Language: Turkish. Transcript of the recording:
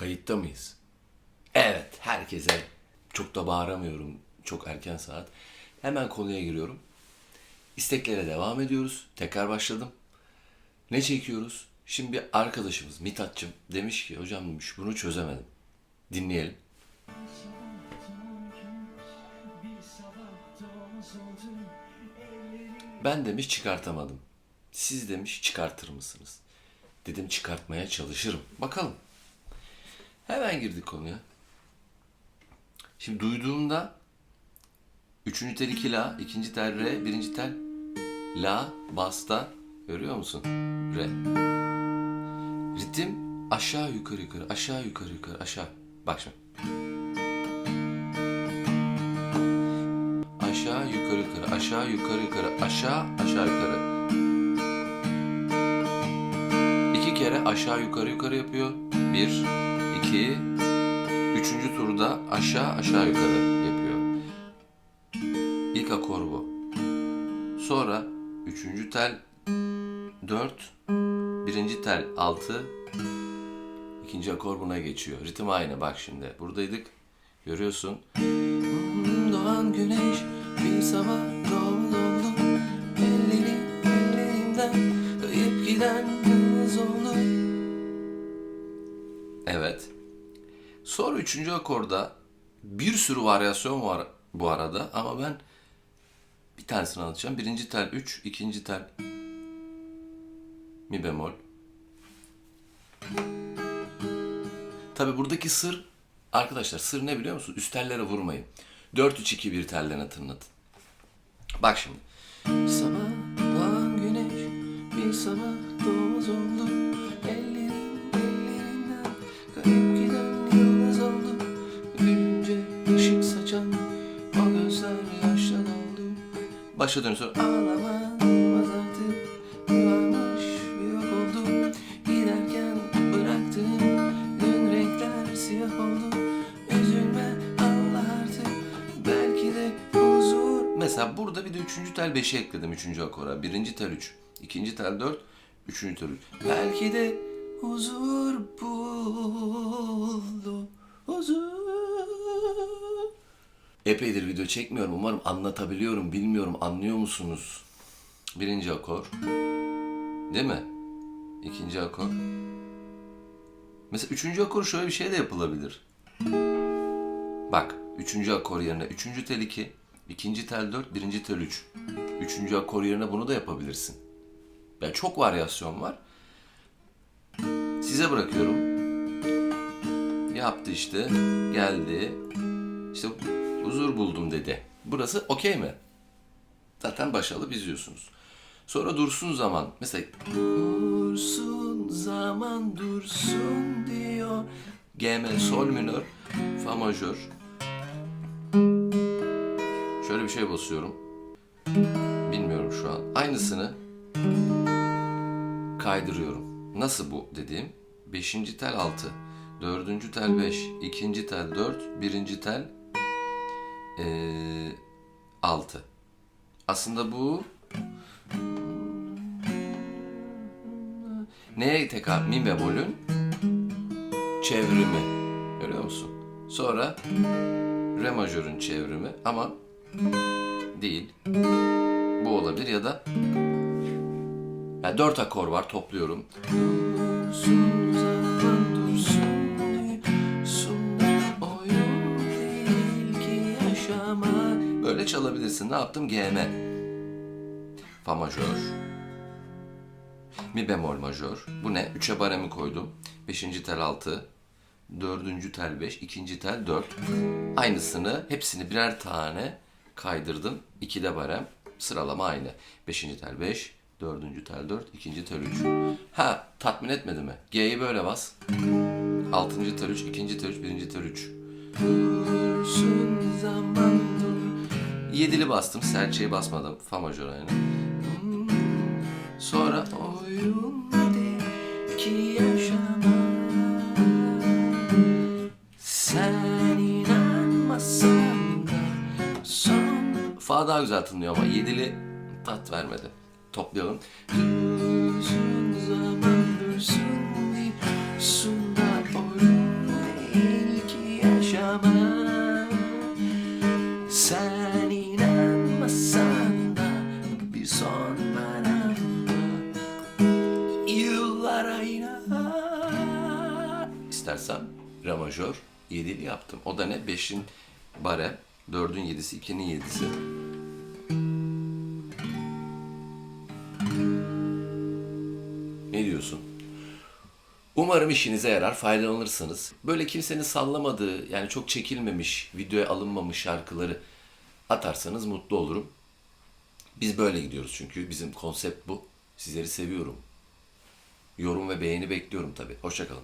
Kayıtta mıyız? Evet, herkese çok da bağıramıyorum. Çok erken saat. Hemen konuya giriyorum. İsteklere devam ediyoruz. Tekrar başladım. Ne çekiyoruz? Şimdi arkadaşımız Mithatçım demiş ki hocam demiş bunu çözemedim. Dinleyelim. Ben demiş çıkartamadım. Siz demiş çıkartır mısınız? Dedim çıkartmaya çalışırım. Bakalım. Hemen girdik konuya. Şimdi duyduğumda üçüncü tel 2 la, ikinci tel re, birinci tel la, basta görüyor musun? Re. Ritim aşağı yukarı yukarı, aşağı yukarı yukarı, aşağı. Bak şimdi. Aşağı yukarı yukarı, aşağı yukarı yukarı, aşağı aşağı yukarı. İki kere aşağı yukarı yukarı yapıyor. Bir, iki, üçüncü turda aşağı aşağı yukarı yapıyor. İlk akor bu. Sonra üçüncü tel dört, birinci tel altı, ikinci akor buna geçiyor. Ritim aynı bak şimdi. Buradaydık. Görüyorsun. Doğan güneş bir sabah doğdu. Elleri ellerimden kayıp giden yıldız oldu. Evet. Sonra üçüncü akorda bir sürü varyasyon var bu arada ama ben bir tanesini anlatacağım. Birinci tel 3, ikinci tel mi bemol. Tabi buradaki sır arkadaşlar sır ne biliyor musun? Üst tellere vurmayın. 4-3-2-1 tellerine tınlatın. Bak şimdi. Sabah doğan güneş bir sabah doğmaz oldu. Başa dön sonra ağlaman olmaz artık. Bir varmış bir yok oldu. Giderken bıraktığım dün renkler siyah oldu. Üzülme Allah artık belki de huzur. Mesela burada bir de üçüncü tel 5'i ekledim üçüncü akora. Birinci tel 3, ikinci tel 4, üçüncü tel 3. Belki de huzur buldu. Huzur. Epeydir video çekmiyorum. Umarım anlatabiliyorum. Bilmiyorum anlıyor musunuz? Birinci akor. Değil mi? İkinci akor. Mesela üçüncü akor şöyle bir şey de yapılabilir. Bak, üçüncü akor yerine üçüncü tel 2, ikinci tel 4, birinci tel 3. Üçüncü akor yerine bunu da yapabilirsin. Yani çok varyasyon var. Size bırakıyorum. Yaptı işte, geldi. İşte huzur buldum dedi. Burası okey mi? Zaten başarılı izliyorsunuz. Sonra dursun zaman. Mesela dursun zaman dursun diyor. G M sol minör, fa majör. Şöyle bir şey basıyorum. Bilmiyorum şu an. Aynısını kaydırıyorum. Nasıl bu dediğim? Beşinci tel 6, dördüncü tel 5, ikinci tel 4, birinci tel ee, 6. Aslında bu neye tekabül? Mi bemolün çevrimi. Görüyor musun? Sonra re majörün çevrimi ama değil. Bu olabilir ya da yani dört akor var topluyorum. Çalabilirsin. Ne yaptım? GM. Fa majör. Mi bemol majör. Bu ne? 3'e baremi koydum. 5. tel 6. 4. tel 5. 2. tel 4. Aynısını hepsini birer tane kaydırdım. 2'de barem. Sıralama aynı. 5. tel 5. 4. tel 4. 2. tel 3. Ha tatmin etmedi mi? G'yi böyle bas. 6. tel 3. 2. tel 3. 1. tel 3. 7'li bastım. Serçeyi basmadım. Fa majör aynı. Sonra oyun ki Sen inanmasan da son Fa daha güzel tınlıyor ama 7'li tat vermedi. Toplayalım. Sen re majör 7'li yaptım. O da ne? 5'in bare, 4'ün 7'si, 2'nin 7'si. Ne diyorsun? Umarım işinize yarar, faydalanırsınız. Böyle kimsenin sallamadığı, yani çok çekilmemiş, videoya alınmamış şarkıları atarsanız mutlu olurum. Biz böyle gidiyoruz çünkü bizim konsept bu. Sizleri seviyorum. Yorum ve beğeni bekliyorum tabii. Hoşçakalın.